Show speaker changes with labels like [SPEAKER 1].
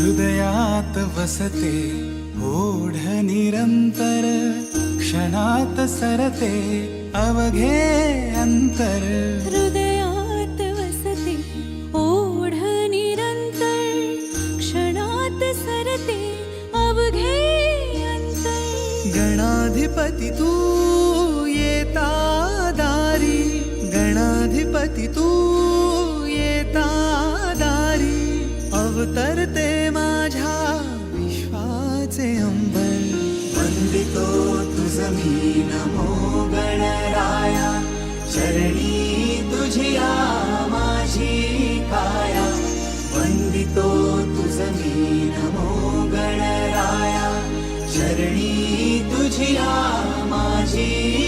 [SPEAKER 1] हृदयात् वसते ओढनिरन्तर क्षणात् सरते अवघे अन्तर।
[SPEAKER 2] हृदयात् वसते ओढनिरन्तर क्षणात् सरते अवघे अन्तर।
[SPEAKER 3] गणाधिपति तू अवतरते माझ्या विश्वाचे अंबर.
[SPEAKER 1] वंदितो तुझ मी नमो गणराया चरणी तुझिया माझी काया. वंदितो तुझ मी नमो गणराया चरणी तुझिया माझी